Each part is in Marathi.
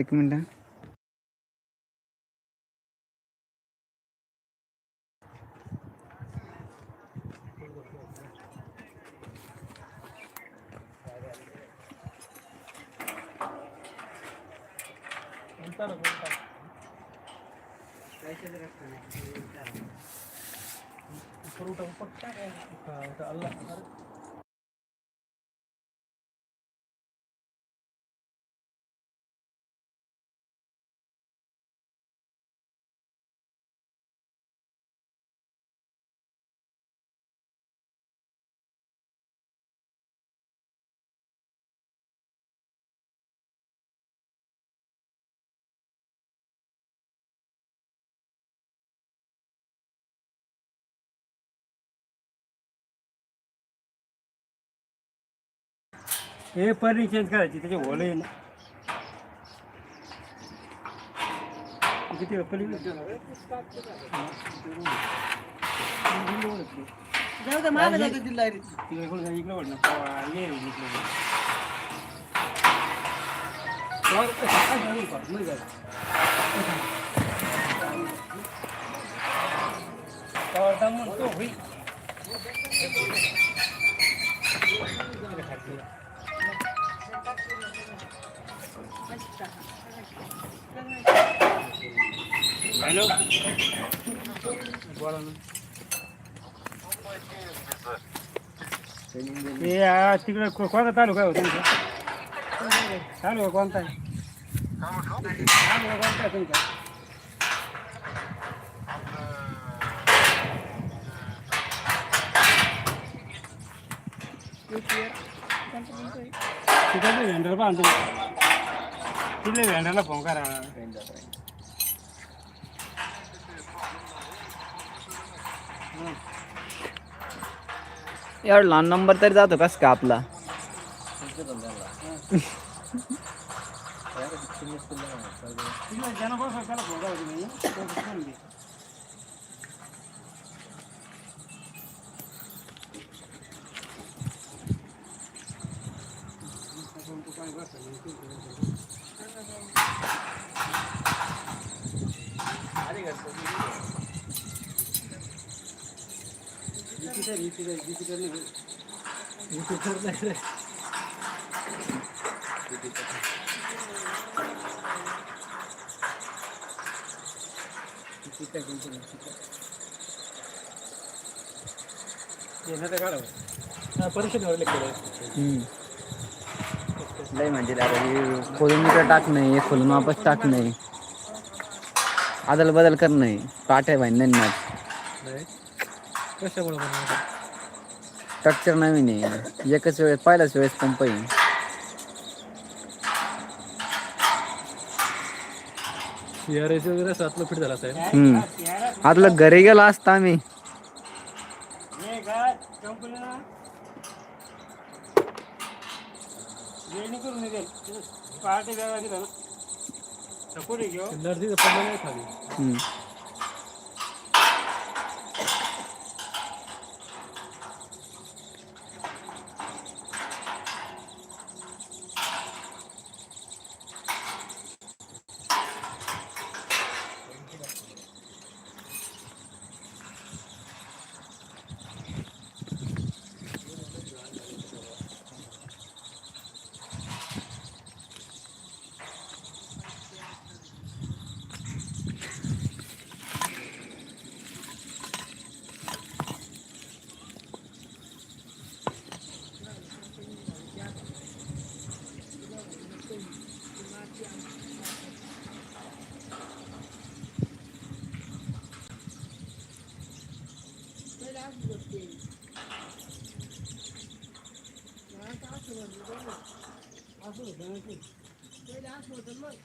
एक मिनिट हे परी चेंज करायची त्याचे ओले आहे ना. किती जाऊ दे मला दे. इकडे वाढ ना. ये इकडे म्हणतो होईल हॅलो बोला ना हे आ, तिकडे को- कोणता तालुका आहे हो तुमचा तालुका कोणता आहे तालुका कोणता आहे तुमचा तिकडे व्हेंडर बांधतो तिथले व्हेंडरला फोन करा एवढा लहान नंबर तरी जातो कस का आपला तिकडे ज्यांना बसवा त्याला फोन करा तुम्ही तो फोन घे. येणं तर काढावं परीक्षेत व्हायला केलं लय म्हणजे दादा हे खोलून इकडे टाक नाही हे खोलून वापस टाक नाही. आदल बदल कर नाही. काटे भाई नाही कशामुळे स्ट्रक्चर नवीन आहे. एकच वेळेस पहिल्याच वेळेस पंप आहे सी आर एस वगैरे सातला फिट झाला साहेब हम्म. आतलं घरी गेला असता आम्ही. पहाटे नाही खाली आप लोग डांस में कोई डांस मोटर में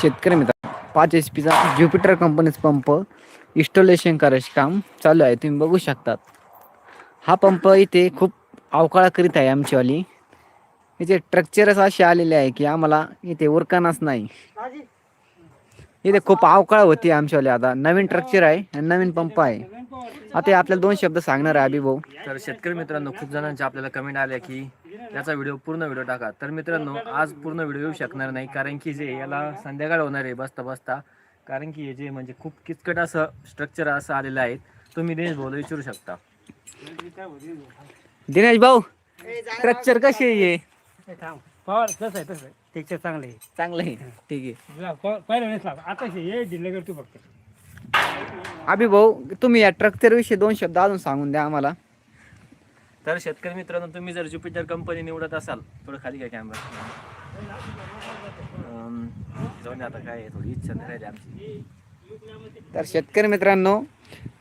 शेतकरी मित्र पाच एच पीचा ज्युपिटर कंपनीचा पंप इन्स्टॉलेशन करायचे काम चालू आहे. तुम्ही बघू शकतात. हा पंप इथे खूप अवकाळा करीत आहे आमचीवाली. इथे स्ट्रक्चरच असे आलेले आहे की आम्हाला इथे उरकानाच नाही. इथे खूप अवकाळ होती आमच्यावाली आता नवीन स्ट्रक्चर आहे आणि नवीन पंप आहे. आता हे आपल्याला दोन शब्द सांगणार आहे अभिभाऊ. तर शेतकरी मित्रांनो खूप जणांचे आपल्याला कमेंट आल्या की याचा व्हिडिओ पूर्ण व्हिडिओ टाका. तर मित्रांनो आज पूर्ण व्हिडिओ येऊ शकणार नाही कारण की जे याला संध्याकाळ होणार आहे बसता बसता. कारण की हे जे म्हणजे खूप किचकट असं स्ट्रक्चर असं आलेलं आहे तुम्ही दिनेश भाऊला विचारू शकता. दिनेश भाऊ स्ट्रक्चर कशी आहे हे? पवार तसं आहे तसं आहे. टेक्चर चांगलं आहे. चांगलं आहे. ठीक आहे. आता हे फक्त. अभि भाऊ तुम्ही या स्ट्रक्चर विषयी दोन शब्द अजून सांगून द्या आम्हाला. तर शेतकरी मित्रांनो तुम्ही जर ज्युपिटर कंपनी निवडत असाल थोडं खाली काय कॅमेरा जाऊन आता काय थोडी इच्छा नाही राहिली आमची. तर शेतकरी मित्रांनो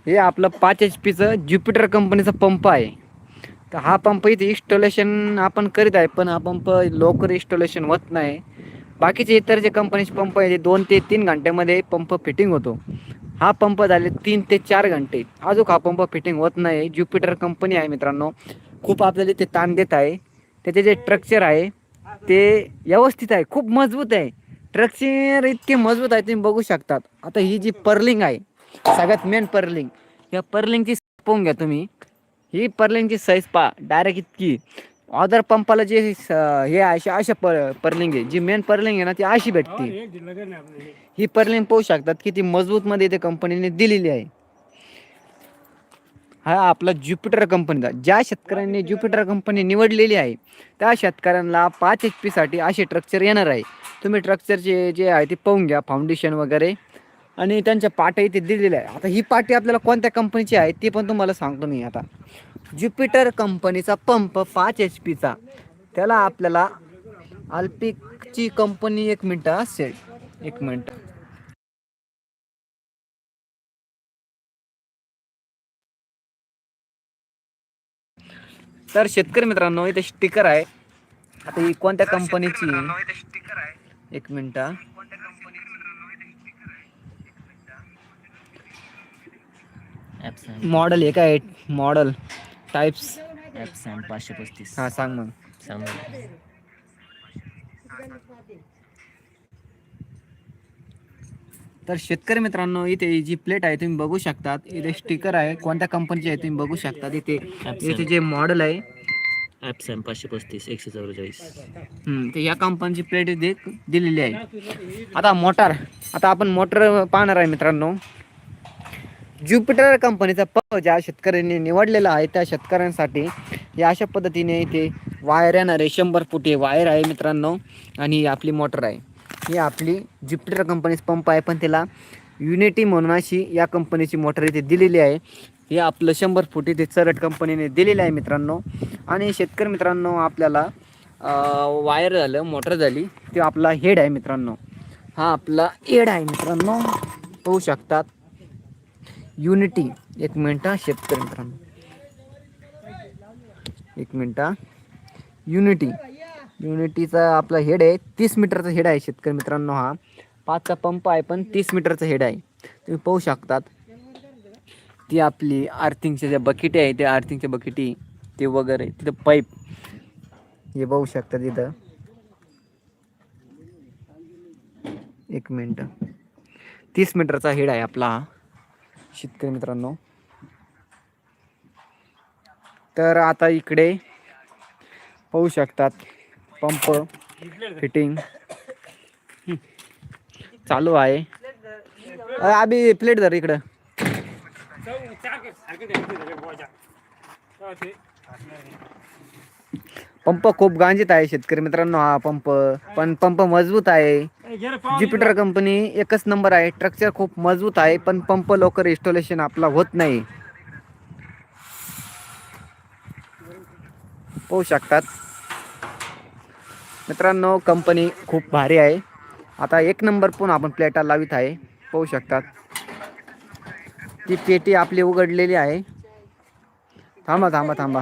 हे आपलं पाच एच पीचं ज्युपिटर कंपनीचा पंप आहे. तर हा पंप इथे इन्स्टॉलेशन आपण करीत आहे पण हा पंप लवकर इन्स्टॉलेशन होत नाही. बाकीचे इतर जे कंपनीचे पंप आहे ते दोन ते तीन घंट्यामध्ये पंप फिटिंग होतो. हा पंप झाले तीन ते चार घंटे. अजून हा पंप फिटिंग होत नाही. ज्युपिटर कंपनी आहे मित्रांनो. खूप आपल्याला ते ताण देत आहे. त्याचे जे स्ट्रक्चर आहे ते व्यवस्थित आहे. खूप मजबूत आहे. स्ट्रक्चर इतके मजबूत आहे तुम्ही बघू शकतात. आता ही जी पर्लिंग आहे सगळ्यात मेन पर्लिंग या पर्लिंगची पाहून घ्या तुम्ही. ही पर्लिंगची साईज पा डायरेक्ट इतकी. ऑदर पंपाला जे स- हे अशा अशा पर पर्लिंग आहे. जी मेन पर्लिंग आहे ना ती अशी भेटते. हे आपलं हे. ही पर्लिंग पाहू शकतात की ती मजबूतमध्ये ते कंपनीने दिलेली आहे. हा आपला ज्युपिटर कंपनीचा ज्या शेतकऱ्यांनी ज्युपिटर कंपनी निवडलेली आहे त्या शेतकऱ्यांना पाच एच पीसाठी असे स्ट्रक्चर येणार आहे. तुम्ही स्ट्रक्चरचे जे आहे ते पाहून घ्या फाउंडेशन वगैरे. आणि त्यांच्या पाट्या इथे दिलेल्या आहे आता ही पाटी आपल्याला कोणत्या कंपनीची आहे ते पण तुम्हाला सांगतो मी आता. ज्युपिटर कंपनीचा पंप पाच एच पीचा. त्याला आपल्याला अल्पिकची कंपनी एक मिनटं असेल एक मिनटं. तर शेतकरी मित्रांनो इथे स्टिकर आहे. आता ही कोणत्या कंपनीची? एक मिनिट. मॉडेल हे काय मॉडेल. टाइप्स ॲप्सॅम पाचशे पस्तीस हा सांग मग. सांगा तर शेतकरी मित्रांनो इथे जी प्लेट आहे तुम्ही बघू शकतात. इथे स्टिकर आहे. कोणत्या कंपनीची आहे तुम्ही बघू शकतात. इथे इथे जे मॉडेल आहे. ॲप्सॅम पाचशे पस्तीस एकशे चौवेचाळीस. हम्म, ते या कंपनीची प्लेट इथे दिलेली आहे. आता मोटार आता आपण मोटर पाहणार आहे मित्रांनो. ज्युपिटर कंपनीचा पंप ज्या शेतकऱ्यांनी निवडलेला आहे त्या शेतकऱ्यांसाठी या अशा पद्धतीने इथे वायर येणार आहे. शंभर फुटी वायर आहे मित्रांनो. आणि ही आपली मोटर आहे. ही आपली ज्युपिटर कंपनीचा पंप आहे. पण त्याला युनिटी म्हणून अशी या कंपनीची मोटर इथे दिलेली आहे. हे आपलं शंभर फुटी ते चरट कंपनीने दिलेलं आहे मित्रांनो. आणि शेतकरी मित्रांनो आपल्याला वायर झालं मोटर झाली ते आपला हेड आहे मित्रांनो. हा आपला हेड आहे मित्रांनो. पाहू शकतात. युनिटी. एक मिनटं शेतकरी मित्रांनो. एक मिनटं युनिटी. युनिटीचा आपला हेड आहे तीस मीटरचा हेड आहे शेतकरी मित्रांनो हा. पाचचा पंप आहे पण तीस मीटरचा हेड आहे. तुम्ही पाहू शकतात ती आपली आर्थिंगच्या ज्या बकेटी आहे त्या आर्थिंगच्या बकेटी ते वगैरे तिथं पाईप. हे पाहू शकता तिथं. एक मिनटं. तीस मीटरचा हेड आहे आपला हा. शेतकरी मित्रांनो. तर आता इकडे पाहू शकतात पंप फिटिंग. चालू आहे. अ, आबी प्लेट धर इकडं. पंप खूप गांजित आहे शेतकरी मित्रांनो हा पंप. पण पंप मजबूत आहे. ज्युपिटर कंपनी एकच नंबर आहे. स्ट्रक्चर खूप मजबूत आहे पण पंप लवकर इन्स्टॉलेशन आपला होत नाही. पाहू शकतात. मित्रांनो कंपनी खूप भारी आहे. आता एक नंबर पण आपण प्लेटा लावित आहे. पाहू शकतात. ती पेटी आपली उघडलेली आहे. थांबा थांबा थांबा.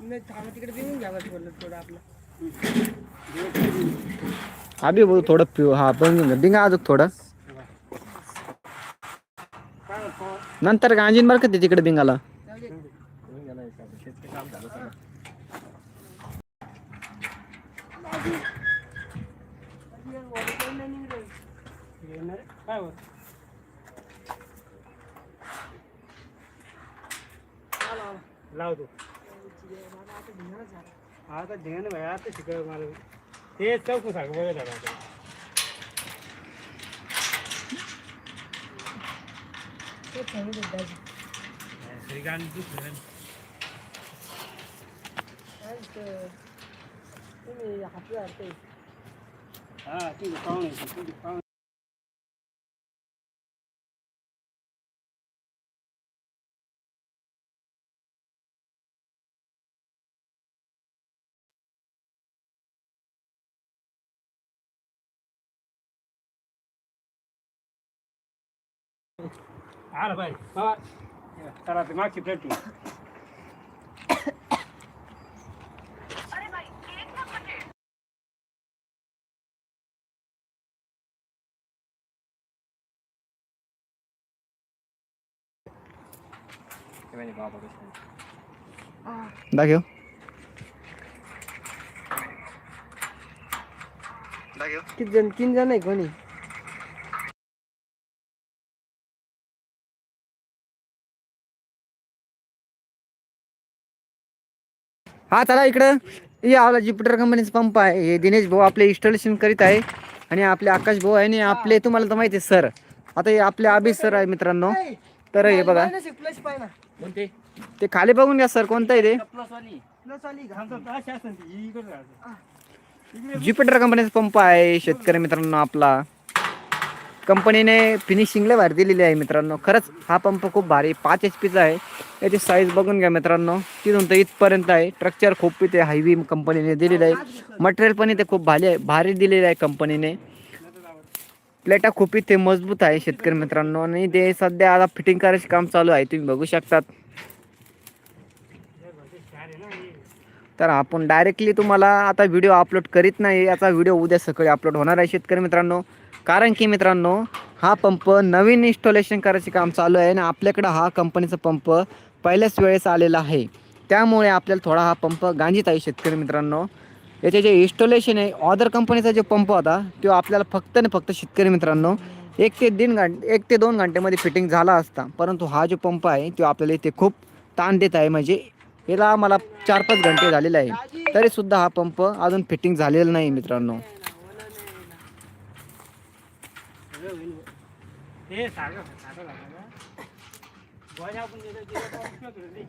द्या थांबा तिकडे देऊन बोललं थोडं आपलं अभि थोडं पिऊ. हा पण डिंगा अजून थोडं. नंतर गांजीन बरं का ते तिकडे बिंगाला काय होत लावतो झाला. आता ध्यान भाई आता शिकाय मला ते चौकू सांग बघा झाला आता ते सांगू दे दाजी. श्रीकांत दुसरं काय इथं तुम्ही हातला ते हा तुझे पाहुणे तुझे पाहुणे आला बाय बाबा चला ते मागची प्लेट ते म्हणे बाबा कसे हा चला इकडं. हे आपला ज्युपिटर कंपनीचा पंप आहे. हे दिनेश भाऊ आपले इन्स्टॉलेशन करीत आहे. आणि आपले आकाश भाऊ आहे आणि आपले तुम्हाला तर माहिती आहे सर. आता हे आपले अभिज सर आहे मित्रांनो. तर हे बघा. ते खाली बघून घ्या सर. कोणतं आहे ते? ज्युपिटर कंपनीचा पंप आहे शेतकरी मित्रांनो आपला. कंपनीने फिनिशिंगला भारी दिलेली आहे मित्रांनो. खरंच हा पंप खूप भारी पाच एच पीचा आहे. याची साईज बघून घ्या मित्रांनो. तिथून तर इथपर्यंत आहे. स्ट्रक्चर खूप इथे हायवी कंपनीने दिलेलं आहे. मटेरियल पण इथे खूप भारी आहे. भारी दिलेलं आहे कंपनीने प्लेटा खूप इथे मजबूत आहे शेतकरी मित्रांनो. आणि ते सध्या आता फिटिंग करायचे काम चालू आहे. तुम्ही बघू शकतात. तर आपण डायरेक्टली तुम्हाला आता व्हिडिओ अपलोड करीत नाही. याचा व्हिडिओ उद्या सकाळी अपलोड होणार आहे शेतकरी मित्रांनो. कारण की मित्रांनो हा पंप नवीन इन्स्टॉलेशन करायचे काम चालू आहे आणि आपल्याकडं हा कंपनीचा पंप पहिल्याच वेळेस आलेला आहे. त्यामुळे आपल्याला थोडा हा पंप गांजीत आहे शेतकरी मित्रांनो. याचे जे इन्स्टॉलेशन आहे ऑदर कंपनीचा जो पंप होता तो आपल्याला फक्त आणि फक्त शेतकरी मित्रांनो एक ते दीड घंटे एक ते दोन घंटेमध्ये फिटिंग झाला असता. परंतु हा जो पंप आहे तो आपल्याला इथे खूप ताण देत आहे. म्हणजे याला मला चार पाच घंटे झालेले आहे. तरीसुद्धा हा पंप अजून फिटिंग झालेला नाही मित्रांनो. हे सागर सागर लागला बॉय आपण देतो तिला तो उपयोग करू दे.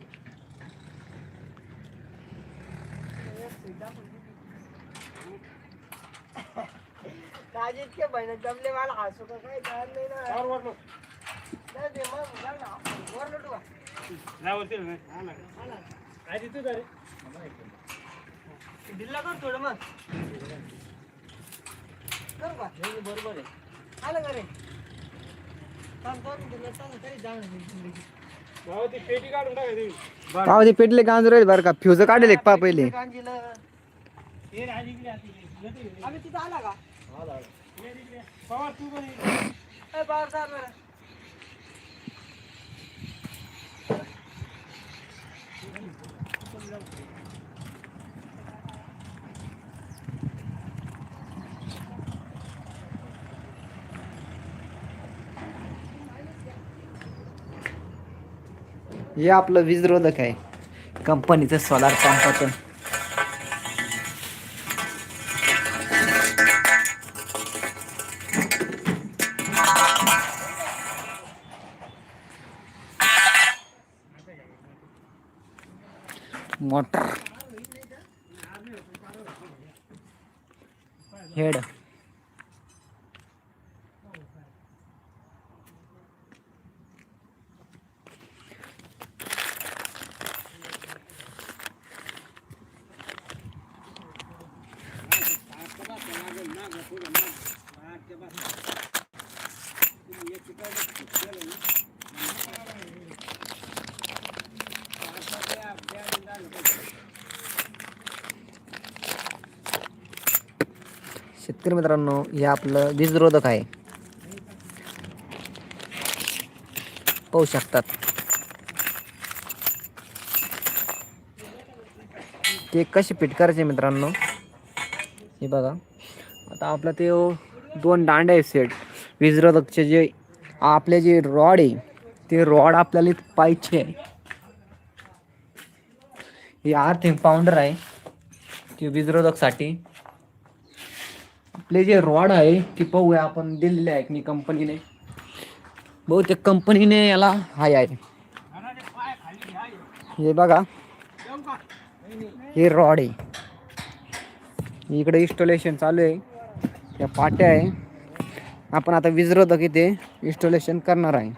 दाजी इतके बहिणी जमले मला हसू का काय कळत नाही ना वर वर लो. नाही दे मग जा ना. वर लोटू का? जा वरती लो. हा ना. काय देतो का रे? ढिल्ला कर थोडं मग करू का बरोबर आहे आलं का रे थांब, दोन दिलं, चालेल, तरी जाणार नाही जिंदगी. भाऊ ती पेटी काढून टाका तुम्ही. बरं. पाव ते पेटले गांजर आहेत बरं का फ्यूज काढले पा पहिले. हे राज इकडे आत इकडे. येतो इकडे. आम्ही तिथं आला का ये इकडे. पवार तू पण इकडे. ए, बाहेर जा बरं. हे आपलं वीजरोधक आहे. कंपनीचं सोलार पंपाचं मोटर. हेड. शेतकरी मित्रांनो हे आपलं वीजरोधक आहे. पाहू शकतात. ते कसे फिट करायचे मित्रांनो? हे बघा. आता आपलं ते दोन दांडे आहे सेट वीजरोधकचे जे आपले जे रॉड आहे ते रॉड आपल्याला पाहिजे आहे. हे आर्थिंग पाऊंडर आहे. ते वीजरोधकसाठी आपले जे रॉड आहे ती पाहूया आपण दिलेले आहे की कंपनीने बहुतेक कंपनीने याला हाय आहे. हे बघा. हे रॉड आहे. इकडे इन्स्टॉलेशन चालू आहे. त्या पाट्या आहे. आपण आता विजवतो की ते इन्स्टॉलेशन करणार आहे.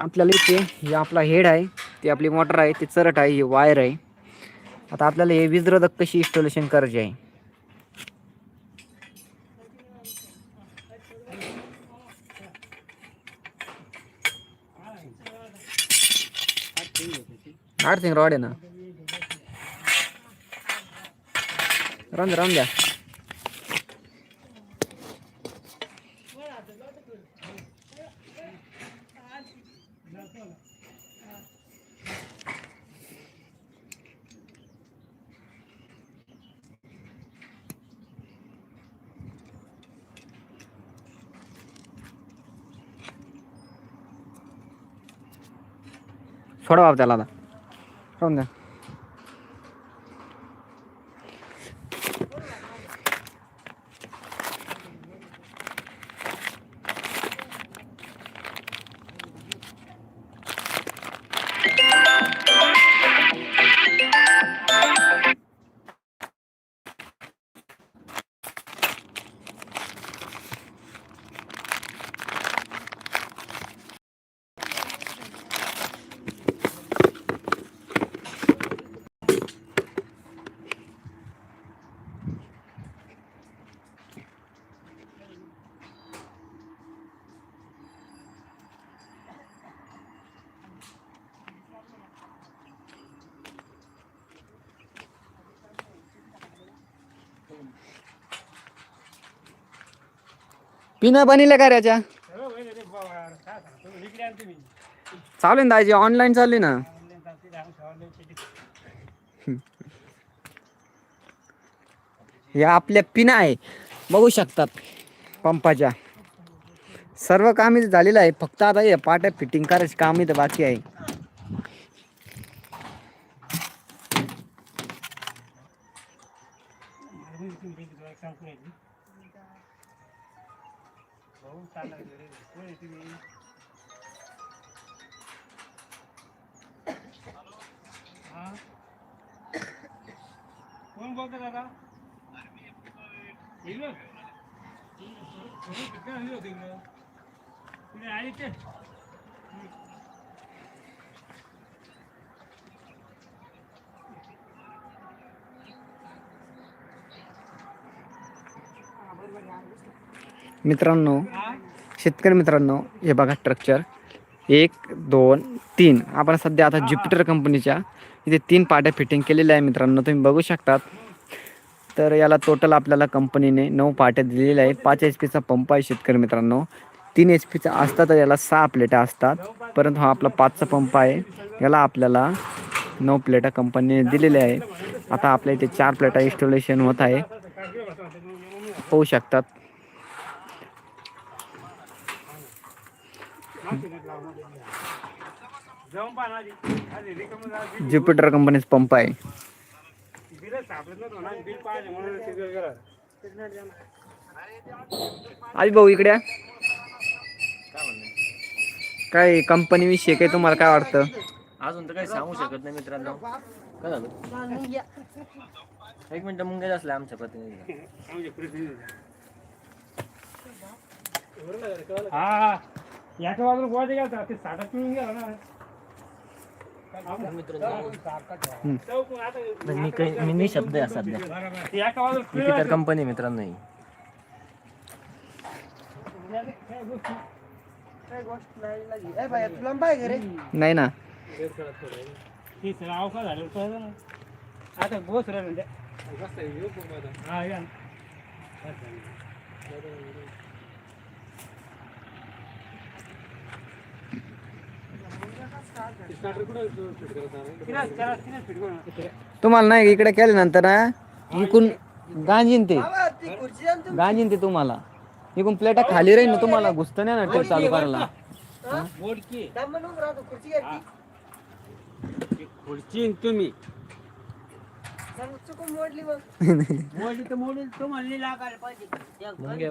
आपल्याला इथे हे आपला हेड आहे ती आपली मोटर आहे ती चरट आहे ही वायर आहे. आता आपल्याला हे वीजरोधक कशी इन्स्टॉलेशन करायची आहे? आर्थिंग रॉड आहे ना. राहून द्या राहून द्या. सोडा बाबा त्याला आता पिना बनिले का याच्या चालू ना दाजी ऑनलाईन चालू आहे ना. या आपल्या पिना आहे. बघू शकतात पंपाच्या. सर्व काम इथे झालेलं आहे. फक्त आता हे पाट्या फिटिंग करायची काम इथं बाकी आहे. कोण बोलतो दादा? इकडं? तुम्ही किती आहे ते? मित्रांनो शेतकरी मित्रांनो हे बघा स्ट्रक्चर एक दोन तीन. आपण सध्या आता ज्युपिटर कंपनीच्या इथे तीन पाट्या फिटिंग केलेल्या आहे मित्रांनो. तुम्ही बघू शकतात. तर याला टोटल आपल्याला कंपनीने नऊ पाट्या दिलेल्या आहे पाच एच पीचा पंप आहे शेतकरी मित्रांनो. तीन एच पीचा असता तर याला सहा प्लेटा असतात. परंतु हा आपला पाचचा पंप आहे. याला आपल्याला नऊ प्लेटा कंपनीने दिलेल्या आहे. आता आपल्या इथे चार प्लेटा इन्स्टॉलेशन होत आहे. होऊ शकतात जाऊन पहा ना आधी. आधी रिकामं जा, बिल- ज्युपिटर कंपनीचा पंप आहे. आई भाऊ इकडे. काय कंपनी विषयी काय तुम्हाला काय वाटतं अजून तर काही सांगू शकत नाही मित्रांनो काय झालं. एक मिनिट मुंगे असले आमच्या प्रतिनिधी. हा याच्या बाजूला गोवा गेला ते साठा पिळून गेला ना मी काही मी नाही शब्द आहे सध्या ते एका बाजूला पिळलं जुपिटर कंपनी मित्रांनो ही. काय गोष्टी? काय गोष्ट नाही लागली. ए बाया, तुला नाही ना सगळं झालं कळलं ना आता राहिलं हा या ना. तिलाच- त्याला- तिलाच फिट करून आणा. तुम्हाला नाही इकडे केल्यानंतर ना इकून गांजीन ते. गांजीन ते तुम्हाला इकून प्लेटा खाली राहील ना तुम्हाला घुसतं नाही ना टेप चालू करायला खुर्ची तुम्ही मोडली. मोडली तर मोडून तुम्हाला नाही लागायला पाहिजे मुंगे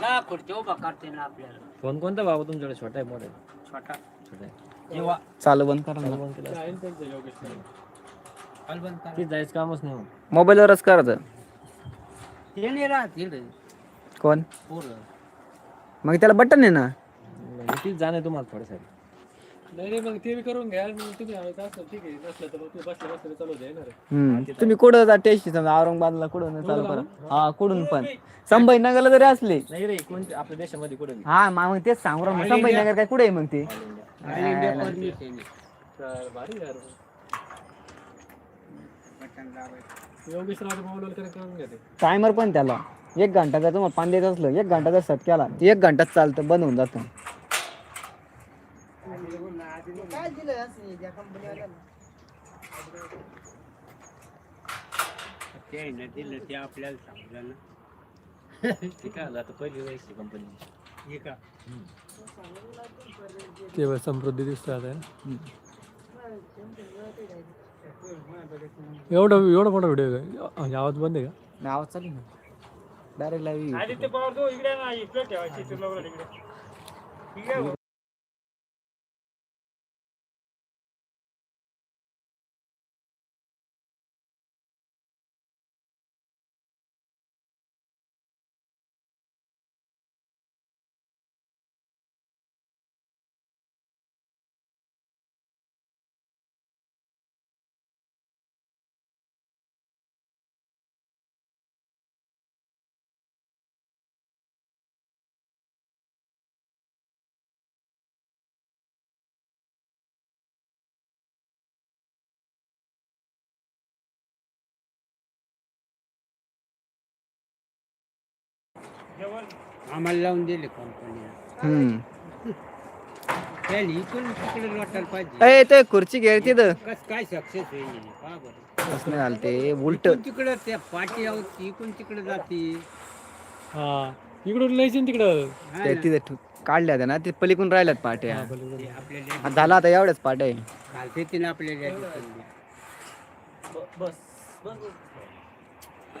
मग उभा करते ना आपल्याला. फोन कोणता बाबा तुमच्याकडे छोटा आहे मोठा आहे छोटा. छोटा आहे. चालू बंद करा ना. फोन केला ती जायचं कामच नाही. मग. मोबाईलवरच ते नाही राहत कोण? मग त्याला बटन आहे ना. म्हणजे तीच जाणे तुम्हाला थोडंसं. हम्म. तुम्ही कुठं जा टेस्ट समजा औरंगाबादला कुठं नाही चालू करा. हा कुठून पण. संभाजीनगरला जरी असले. नाही रे कोणत्या आपल्या देशामध्ये कुठे हा मा- मग तेच सांगू राहिलो. संभाजीनगर काय कुठे आहे मग ते? टायमर पण त्याला. एक घंटा जर तुम्हाला पाणी द्यायचं असलं एक घंटा जर सेट केला तर एक घंटाच चालतं बंद होऊन जातं. काय दिलंय असं या कंपनीवाल्यानं? ते ना दिलं ते आपल्याला समजलं ना. ते काय झालं? आता पहिली जायची कंपनी हे का? ते समृद्धी दिसतो आता. एवढा एवढा मोठा व्हिडिओ आहे म्हणजे आवाज बंद आहे का? नाव चालू ना. डायरेक्ट लाईव्ह आदित्य पवार तो इकडे ना इकडे ठेवायची तुला बघा इकडे. आम्हाला लावून दिले कंपनी इकडून तिकडे लोटायला पाहिजे. ए ते खुर्ची घे तिथं. कस काय सक्सेस होईल का बरं. तसं नाही झालं ते? उलट. इकडून तिकडे त्या पाठी आहोत इकडून तिकडे जाते. हा इकडून लयची तिकडं. हा ते ना. तिथे ठु- काढल्या होत्या ना ते पलीकडून राहिल्यात पाट्या. ते हा, झाला आता एवढ्याच पाट्या. आहे घालते ते ना आपल्याला या ठिकाणी.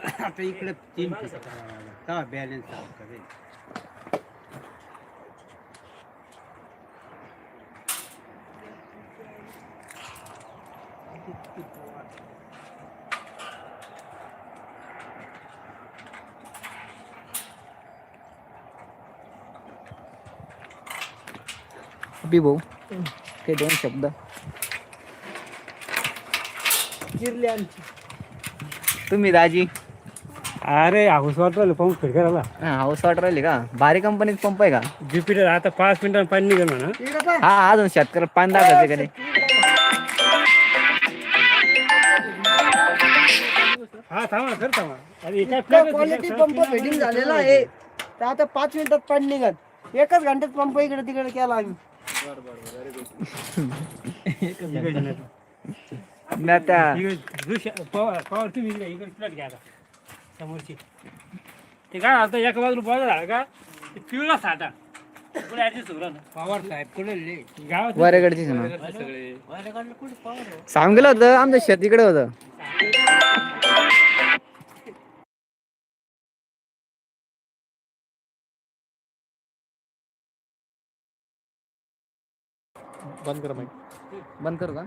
आता इकडे तीन पिसं करावं लागेल तेव्हा बॅलन्स करेल बी भाऊ ते दोन शब्द? चिरली आमची. तुम्ही दाजी अरे हाऊस वाटलं पंप फिट करायला. हा हाऊस वॉटर राहिली का? भारी कंपनीत पंप आहे का? ज्युपिटर आता पाच मिनिटांनी पाणी निघेल म्हणा. हा अजून शेतकरी पाणी दाखवायचे का नाही? हा थांबा खरं थांबा. अरे एका इतका क्वालिटी पंप फिटिंग झालेला आहे. तर आता पाच मिनिटात पाणी निघत एकच घंट्यात पंप इकडे तिकडे केला आम्ही. त्या पॉवर पॉवर तुम्ही इकडे प्लेट घ्या. समोरची. ते काय आता एका बाजूला बॉल झाला का? ते पिवळा साठा पुढे ऍडजस्ट होईल पॉवर साहेब कुठे गावात वरेकडची ना. सांगून गेलं होतं आमचं शेत इकडे होतं. बंद कर बंद करू का?